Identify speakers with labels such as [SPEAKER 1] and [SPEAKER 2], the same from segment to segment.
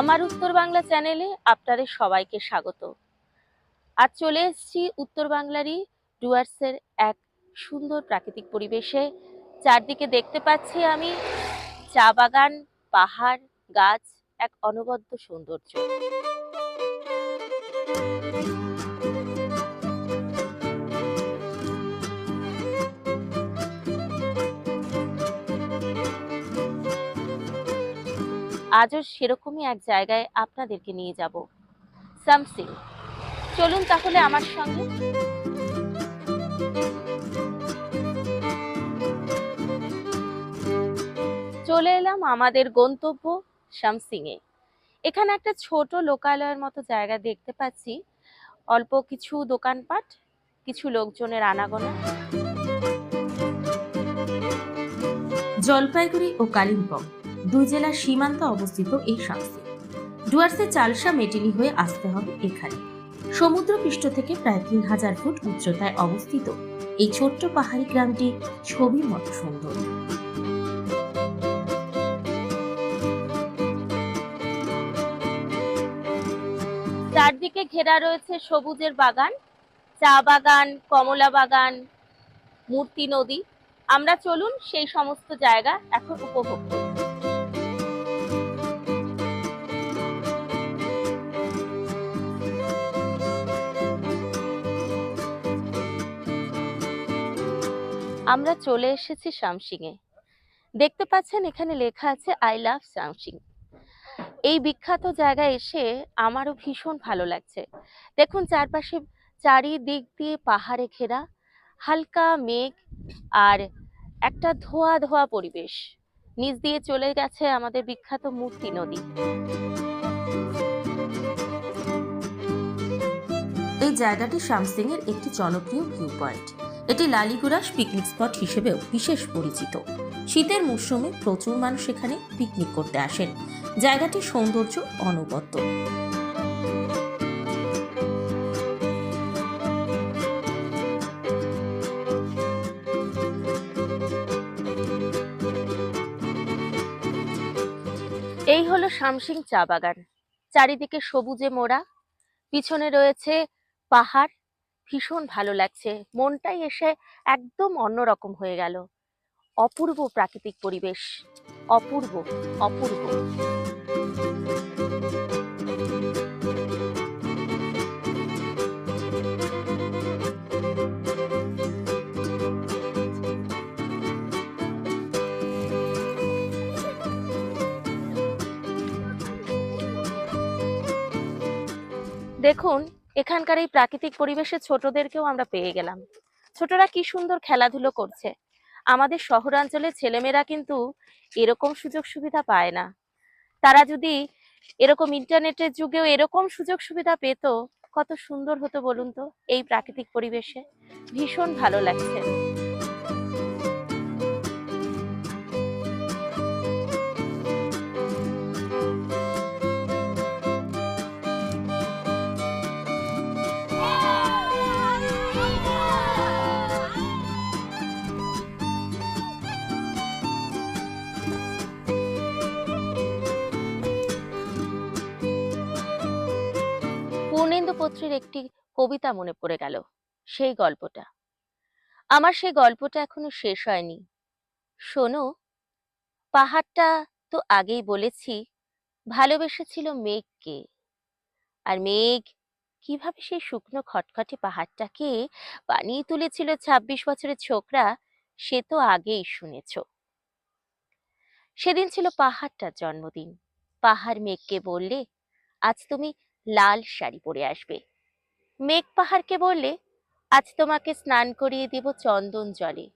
[SPEAKER 1] আমার উত্তর বাংলা চ্যানেলে আপনাদের সবাইকে স্বাগত। আজ চলে এসেছি উত্তর বাংলারই ডুয়ার্সের এক সুন্দর প্রাকৃতিক পরিবেশে। চারদিকে দেখতে পাচ্ছি আমি চা বাগান পাহাড়, গাছ, এক অনবদ্য সৌন্দর্য। আজও সেরকমই এক জায়গায় আপনাদেরকে নিয়ে যাব। সামসিং, চলুন তাহলে আমার সঙ্গে। চলে এলাম আমাদের গন্তব্য শামসিং এ এখানে একটা ছোট লোকালয়ের মতো জায়গা দেখতে পাচ্ছি। অল্প কিছু দোকানপাট, কিছু লোকজনের আনাগোনা।
[SPEAKER 2] জলপাইগুড়ি ও কালিম্পং দুই জেলার সীমান্তে অবস্থিত এই শামসি। ডুয়ার্সে চালসা মেটেলি হয়ে আসতে হবে এখানে। সমুদ্রপৃষ্ঠ থেকে প্রায় তিন হাজার ফুট উচ্চতায় অবস্থিত এই ছোট্ট পাহাড়ি গ্রামটি ছবির মতো সুন্দর।
[SPEAKER 1] চারদিকে ঘেরা রয়েছে সবুজের বাগান, চা বাগান, কমলা বাগান, মূর্তি নদী। আমরা চলুন সেই সমস্ত জায়গা এখন উপভোগ করি। আমরা চলে এসেছি শামসিংয়ে। দেখতে পাচ্ছেন এখানে লেখা আছে, আই লাভ শামসিং। এই বিখ্যাত জায়গায় এসে আমারও ভীষণ ভালো লাগছে। দেখুন চারপাশে চারিদিক দিয়ে পাহাড়ে ঘেরা, হালকা মেঘ আর একটা ধোয়া ধোয়া পরিবেশ। নিচ দিয়ে চলে গেছে আমাদের বিখ্যাত মূর্তি নদী।
[SPEAKER 2] এই জায়গাটি শামসিং এর একটি জনপ্রিয় ভিউ পয়েন্ট। এটি লালিগুড়াস পিকনিক স্পট হিসেবেও বিশেষ পরিচিত। শীতের মরশুমে প্রচুর মানুষ এখানে পিকনিক করতে আসেন। জায়গাটির সৌন্দর্য অনবদ্য।
[SPEAKER 1] এই হলো শামসিং চা বাগান। চারিদিকে সবুজে মোড়া। পিছনে রয়েছে পাহাড়। ভীষণ ভালো লাগছে। মনটাই এসে একদম অন্যরকম হয়ে গেল। অপূর্ব প্রাকৃতিক পরিবেশ। অপূর্ব অপূর্ব। দেখুন, এখানকার এই প্রাকৃতিক পরিবেশে ছোটদেরকেও আমরা পেয়ে গেলাম। ছোটরা কি সুন্দর খেলাধুলো করছে। আমাদের শহরাঞ্চলের ছেলেমেয়েরা কিন্তু এরকম সুযোগ সুবিধা পায় না। তারা যদি এরকম ইন্টারনেটের যুগেও এরকম সুযোগ সুবিধা পেত, কত সুন্দর হতো বলুন তো এই প্রাকৃতিক পরিবেশে। ভীষণ ভালো লাগছে। পূর্ণেন্দু একটি কবিতা মনে পড়ে গেল, সেই গল্পটা। আমার সেই গল্পটা এখনও শেষ হয়নি। শোনো, পাহাড়টা তো আগেই বলেছি, ভালোবেসেছিল মেঘকে। আর মেঘ কীভাবে সেই শুকনো খটখটে পাহাড়টাকে বানিয়ে তুলেছিল ছাব্বিশ বছরের ছোকরা, সে তো আগেই শুনেছ। সেদিন ছিল পাহাড়টার জন্মদিন। পাহাড় মেঘকে বললে, আজ তুমি লাল শাড়ি পরে আসবে। মেঘ পাহাড়কে বললে, আজ তোমাকে স্নান করিয়ে দেব চন্দন জলে।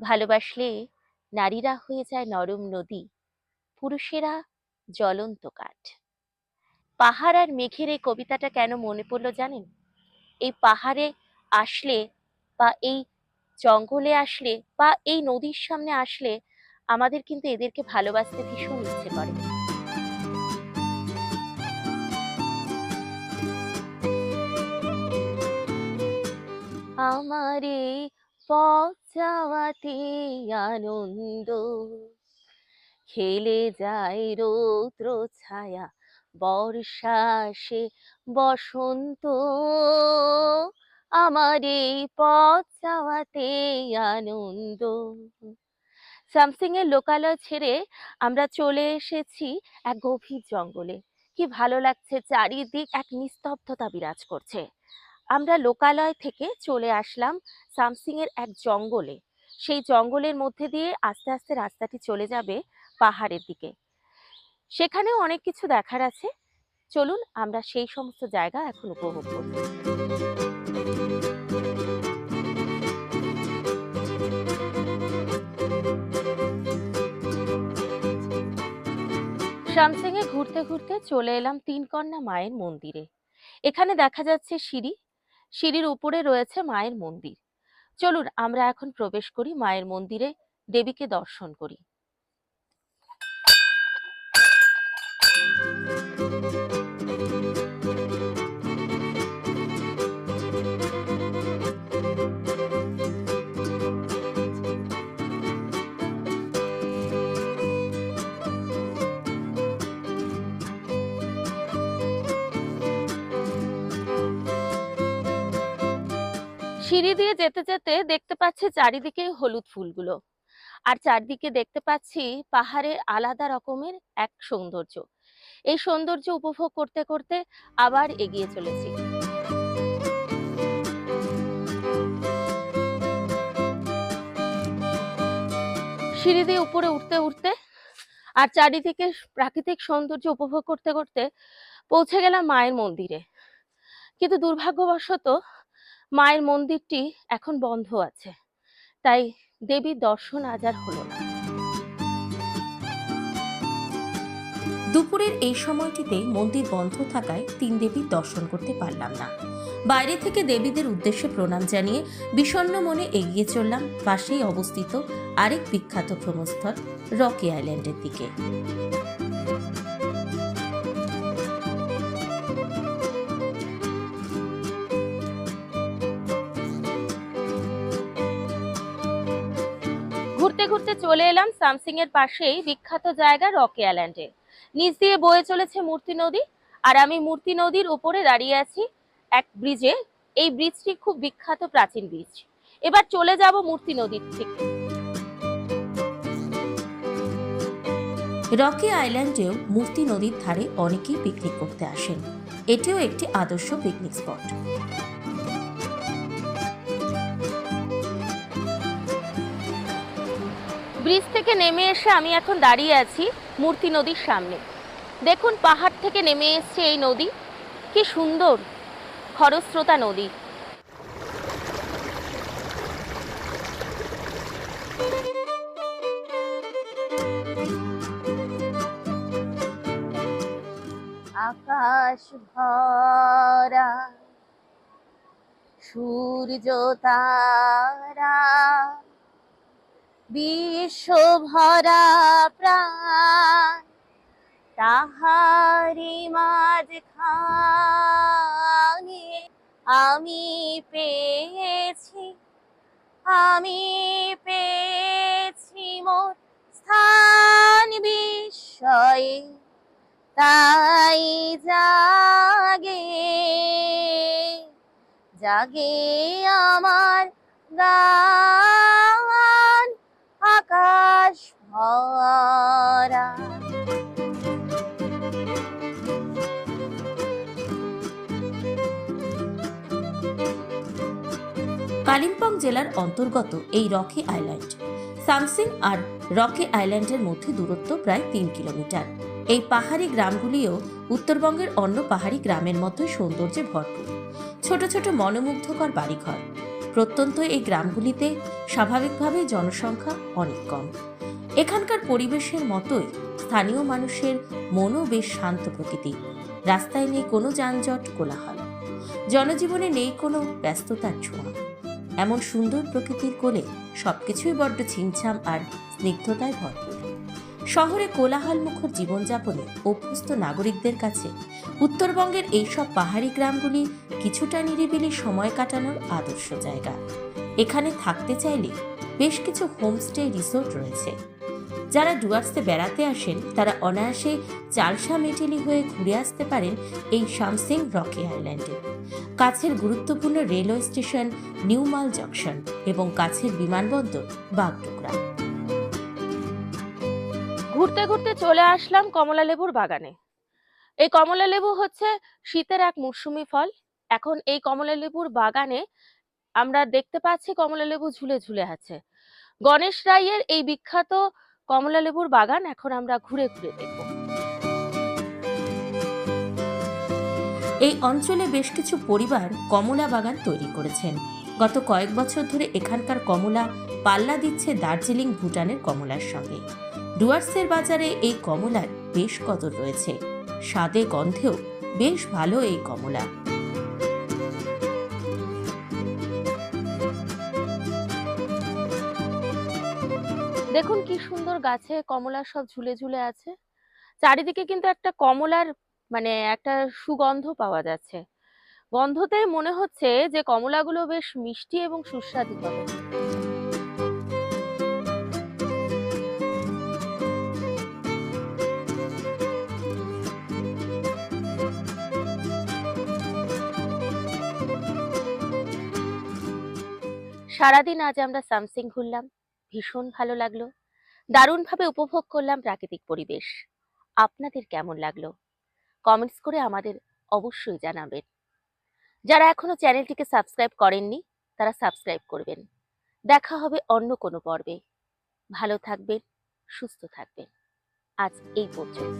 [SPEAKER 1] ভালোবাসলে নারীরা হয়ে যায় নরম নদী, পুরুষেরা জ্বলন্ত কাঠ। পাহাড় আর মেঘের এই কবিতাটা কেন মনে পড়ল জানেন? এই পাহাড়ে আসলে বা এই জঙ্গলে আসলে বা এই নদীর সামনে আসলে আমাদের কিন্তু এদেরকে ভালোবাসতে ভীষণ ইচ্ছে করে। আমার পথ আনন্দ। খেলে যায় রৌদ্র ছায়া, বর্ষা আসে বসন্ত। আমার এই পথ যাওয়াতে আনন্দ। সামসিং এর লোকালয় ছেড়ে আমরা চলে এসেছি এক গভীর জঙ্গলে। কি ভালো লাগছে, চারিদিক এক নিস্তব্ধতা বিরাজ করছে। আমরা লোকালয় থেকে চলে আসলাম সামসিং এর এক জঙ্গলে। সেই জঙ্গলের মধ্যে দিয়ে আস্তে আস্তে রাস্তাটি চলে যাবে পাহাড়ের দিকে। সেখানেও অনেক কিছু দেখার আছে। চলুন আমরা সেই সমস্ত জায়গা এখন উপভোগ করব শামসিংয়ে ঘুরতে ঘুরতে চলে এলাম তিনকন্যা মায়ের মন্দিরে। এখানে দেখা যাচ্ছে সিঁড়ি সিঁড়ির উপরে রয়েছে মায়ের মন্দির। চলুন আমরা এখন প্রবেশ করি মায়ের মন্দিরে দেবীকে দর্শন করি। সিঁড়ি দিয়ে যেতে যেতে দেখতে পাচ্ছি চারিদিকে হলুদ ফুলগুলো। আর চারদিকে দেখতে পাচ্ছি পাহাড়ের আলাদা রকমের এক সৌন্দর্য। এই সৌন্দর্য উপভোগ করতে করতে আবার এগিয়ে চলেছি। সিঁড়ি দিয়ে উপরে উঠতে উঠতে আর চারিদিকে প্রাকৃতিক সৌন্দর্য উপভোগ করতে করতে পৌঁছে গেলাম মায়ের মন্দিরে। কিন্তু দুর্ভাগ্যবশত মায়ের মন্দিরটি এখন বন্ধ আছে। তাই দেবীর দর্শন আজ আর হলো না।
[SPEAKER 2] দুপুরের এই সময়টিতে মন্দির বন্ধ থাকায় তিন দেবীর দর্শন করতে পারলাম না। বাইরে থেকে দেবীদের উদ্দেশ্যে প্রণাম জানিয়ে বিষণ্ণ মনে এগিয়ে চললাম পাশেই অবস্থিত আরেক বিখ্যাত ভ্রমণস্থল রকি আইল্যান্ডের দিকে।
[SPEAKER 1] ঘুরতে চলে এলাম সামসিং এর পাশেই বিখ্যাত জায়গা রকি আইল্যান্ডে। নিচ দিয়ে বয়ে চলেছে মূর্তি নদী, আর আমি মূর্তি নদীর উপরে দাঁড়িয়ে আছি এক ব্রিজে। এই ব্রিজটি খুব বিখ্যাত প্রাচীন ব্রিজ। এবার চলে যাব মূর্তি নদীর থেকে
[SPEAKER 2] রকি আইল্যান্ডেও মূর্তি নদীর ধারে অনেকেই পিকনিক করতে আসেন। এটিও একটি আদর্শ পিকনিক স্পট।
[SPEAKER 1] ব্রিজ থেকে নেমে এসে আমি এখন দাঁড়িয়ে আছি মূর্তি নদীর সামনে। দেখুন, পাহাড় থেকে নেমে এসছে এই নদী। কি সুন্দর! খরস্রোতা নদী। আকাশ ভরা, সূর্য তারা বিশ্ব ভরা প্রাণ তাহারি মাঝখানে আমি পেয়েছি আমি পেয়েছি মোর স্থান বিস্ময়ে, তাই জাগে জাগে আমার গান ভরা
[SPEAKER 2] কালিম্পং জেলার অন্তর্গত এই রকি আইল্যান্ড। সামসিং আর রকি আইল্যান্ডের মধ্যে দূরত্ব প্রায় তিন কিলোমিটার। এই পাহাড়ি গ্রামগুলিও উত্তরবঙ্গের অন্য পাহাড়ি গ্রামের মতোই সৌন্দর্যে ভরপুর। ছোট ছোট মনোমুগ্ধকর বাড়িঘর। প্রত্যন্ত এই গ্রামগুলিতে স্বাভাবিকভাবে জনসংখ্যা অনেক কম। এখানকার পরিবেশের মতোই স্থানীয় মানুষের মনও বেশ শান্ত প্রকৃতি রাস্তায় নেই কোনো যানজট, কোলাহল। জনজীবনে নেই কোনো ব্যস্ততার ছোঁয়া। এমন সুন্দর প্রকৃতির কোলে সবকিছুই বড্ড ছিমছাম আর স্নিগ্ধতায় ভরপুর। শহরে কোলাহল মুখর জীবনযাপনে অভ্যস্ত নাগরিকদের কাছে উত্তরবঙ্গের এইসব পাহাড়ি গ্রামগুলি কিছুটা নিরিবিলি সময় কাটানোর আদর্শ জায়গা। এখানে থাকতে চাইলে বেশ কিছু হোমস্টে রিসোর্ট রয়েছে। যারা ডুয়ার্সে বেড়াতে আসেন, তারা অনায়াসে চালসা মেটেলি হয়ে ঘুরে আসতে পারেন এই শামসিং রকি আইল্যান্ডে। কাছের গুরুত্বপূর্ণ রেলওয়ে স্টেশন নিউমাল জংশন এবং কাছের বিমানবন্দর বাগডোগরা।
[SPEAKER 1] ঘুরতে ঘুরতে চলে আসলাম কমলা লেবুর বাগানে। এই কমলা লেবু হচ্ছে শীতের এক মরশুমি ফল। এখন এই কমলা লেবুর বাগানে আমরা দেখতে পাচ্ছি কমলা লেবু ঝুলে ঝুলে আছে। গণেশ রায়ের এই বিখ্যাত কমলা লেবুর বাগান এখন আমরা ঘুরে ঘুরে দেখব।
[SPEAKER 2] এই অঞ্চলে বেশ কিছু পরিবার কমলা বাগান তৈরি করেছেন। গত কয়েক বছর ধরে এখানকার কমলা পাল্লা দিচ্ছে দার্জিলিং ভুটানের কমলার সঙ্গে। ডুয়ার্সের বাজারে এই কমলার বেশ কদর রয়েছে। স্বাদে গন্ধেও বেশ ভালো এই কমলা।
[SPEAKER 1] দেখুন কি সুন্দর গাছে কমলা সব ঝুলে ঝুলে আছে। চারিদিকে কিন্তু একটা কমলার মানে একটা সুগন্ধ পাওয়া যাচ্ছে। গন্ধতে মনে হচ্ছে যে কমলাগুলো বেশ মিষ্টি এবং সুস্বাদু হবে। সারাদিন আজ আমরা সামসিং ঘুরলাম। ভীষণ ভালো লাগল। দারুণভাবে উপভোগ করলাম প্রাকৃতিক পরিবেশ। আপনাদের কেমন লাগল? কমেন্টস করে আমাদের অবশ্যই জানাবেন। যারা এখনও চ্যানেলটিকে সাবস্ক্রাইব করেননি, তারা সাবস্ক্রাইব করবেন। দেখা হবে অন্য কোনো পর্বে। ভালো থাকবেন, সুস্থ থাকবেন। আজ এই পর্যন্ত